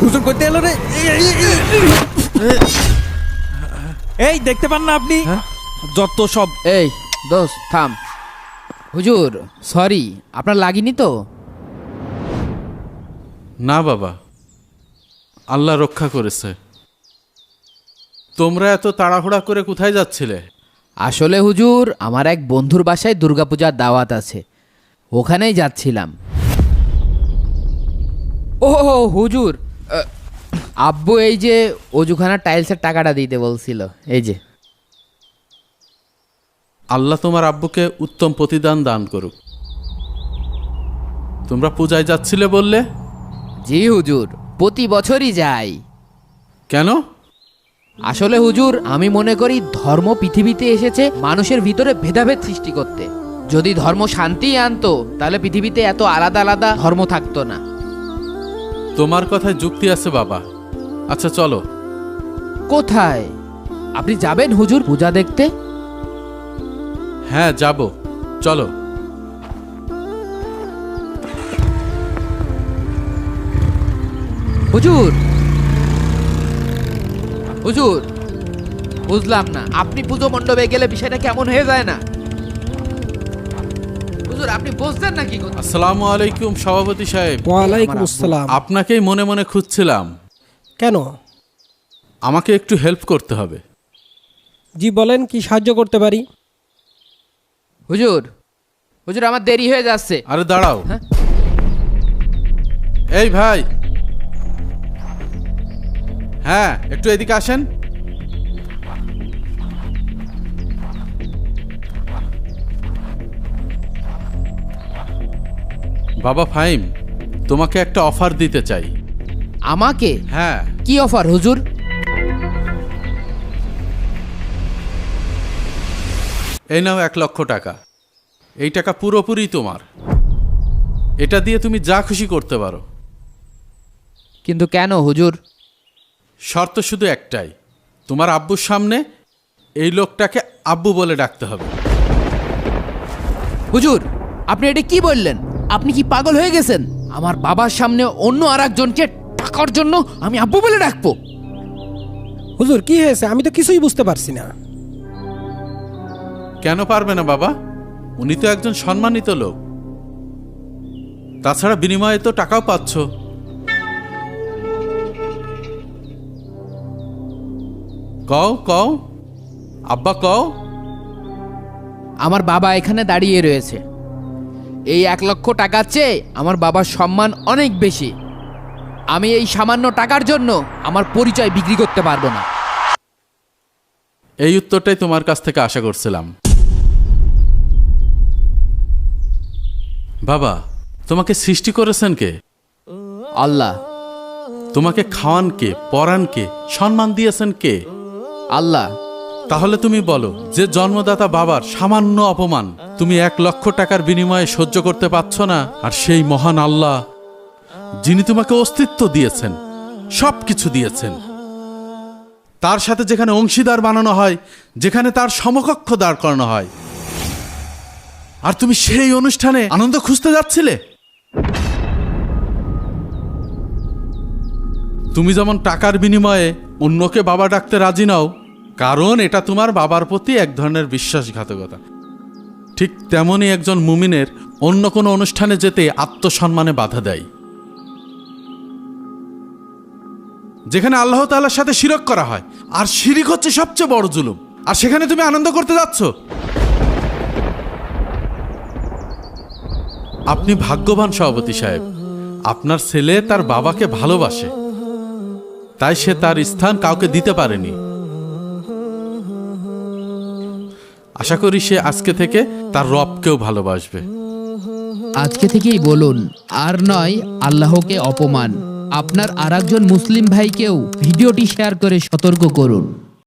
হুজুর করতে এলো রে। এই দেখতে পান না আপনি? যত সব এই দোস্ত থাম। হুজুর সরি আপনার লাগেনি তো? না বাবা আল্লাহ রক্ষা করেছে। তোমরা এত তাড়াহুড়া করে কোথায় যাচ্ছিলে? আসলে হুজুর আমার এক বন্ধুর বাসায় দুর্গাপূজার দাওয়াত আছে। ওখানেই যাচ্ছিলাম। ও হুজুর আব্বু এই যে অজুখানা টাইলসের টাকাটা দিতে বলছিল এই যে। আল্লাহ তোমার আব্বুকে উত্তম প্রতিদান দান করুক। তোমরা পূজায় যাচ্ছিলে বললে? জি হুজুর প্রতি বছরই যাই। কেন? আসলে হুজুর আমি মনে করি ধর্ম পৃথিবীতে এসেছে মানুষের ভিতরে ভেদাভেদ সৃষ্টি করতে। যদি ধর্ম শান্তি আনতো তাহলে পৃথিবীতে এত আলাদা আলাদা ধর্ম থাকতো না। তোমার কথায় যুক্তি আছে বাবা। আচ্ছা চলো। কোথায়? আপনি যাবেন হুজুর পূজা দেখতে? হ্যাঁ যাব। চলো। হুজুর! হুজুর! বুঝলাম না। আপনি পুজো মণ্ডপে গেলে বিষয়টা কেমন হয়ে যায় না? হুজুর আপনি বুঝছেন না কি কথা? আসসালামু আলাইকুম সভাপতি সাহেব। ওয়ালাইকুম আসসালাম। আপনাকেই মনে মনে খুঁজছিলাম। কেন? আমাকে একটু হেল্প করতে হবে। জি বলেন কি সাহায্য করতে পারি? হুজুর হুজুর আমার দেরি হয়ে যাচ্ছে। আরে দাঁড়াও। হ্যাঁ? এই ভাই। হ্যাঁ একটু এদিকে আসেন। বাবা ফাইম তোমাকে একটা অফার দিতে চাই। আমাকে? হ্যাঁ। কি অফার হুজুর? এই নাও এক লক্ষ টাকা। এই টাকা পুরোপুরি তোমার। এটা দিয়ে তুমি যা খুশি করতে পারো। কিন্তু কেন হুজুর? শর্ত শুধু একটাই তোমার আব্বুর সামনে এই লোকটাকে আব্বু বলে ডাকতে হবে। হুজুর আপনি এটা কি বললেন? আপনি কি পাগল হয়ে গেছেন? আমার বাবার সামনে অন্য আর একজনকে টাকার জন্য আমি আব্বু বলে ডাকবো। হুজুর কি হয়েছে? আমি তো কিছুই বুঝতে পারছি না। কেন পারবে না বাবা? উনি তো একজন সম্মানিত লোক। তাছাড়া বিনিময়ে তো টাকাও পাচ্ছ। কও কও। আব্বা কও। আমার বাবা এখানে দাঁড়িয়ে রয়েছে। এই এক লক্ষ টাকার চেয়ে আমার বাবার সম্মান অনেক বেশি। আমি এই সামান্য টাকার জন্য আমার পরিচয় বিক্রি করতে পারব না। এই উত্তরটাই তোমার কাছ থেকে আশা করছিলাম। বাবা তোমাকে সৃষ্টি করেছেন কে? আল্লাহ। তোমাকে খাওয়ান কে পরান কে সম্মান দিয়েছেন কে? আল্লাহ। তাহলে তুমি বলো, যে জন্মদাতা বাবার সামান্য অপমান তুমি এক লক্ষ টাকার বিনিময়ে সহ্য করতে পারছ না, আর সেই মহান আল্লাহ যিনি তোমাকে অস্তিত্ব দিয়েছেন সব কিছু দিয়েছেন। তার সাথে যেখানে অংশীদার বানানো হয়, যেখানে তার সমকক্ষ দাঁড় করানো হয়। আর তুমি সেই অনুষ্ঠানে আনন্দ খুঁজতে যাচ্ছিলে? তুমি যেমন টাকার বিনিময়ে অন্যকে বাবা ডাকতে রাজি নাও কারণ এটা তোমার বাবার প্রতি এক ধরনের বিশ্বাসঘাতকতা। ঠিক তেমনই একজন মুমিনের অন্য কোনো অনুষ্ঠানে যেতে আত্মসম্মানে বাধা দেয়। যেখানে আল্লাহ তাআলার সাথে শিরক করা হয়, আর শিরিক হচ্ছে সবচেয়ে বড় জুলুম। আর সেখানে তুমি আনন্দ করতে যাচ্ছ। আপনি ভাগ্যবান সভাপতি সাহেব। আপনার ছেলে তার বাবাকে ভালোবাসে। তাই সে তার স্থান কাউকে দিতে পারেনি। আশা করি সে আজকে থেকে তার রবকেও ভালোবাসবে। আজকে থেকেই বলুন, আর নয়, আল্লাহকে অপমান। আপনার আর মুসলিম ভাইকেও ভিডিওটি শেয়ার করে সতর্ক করুন।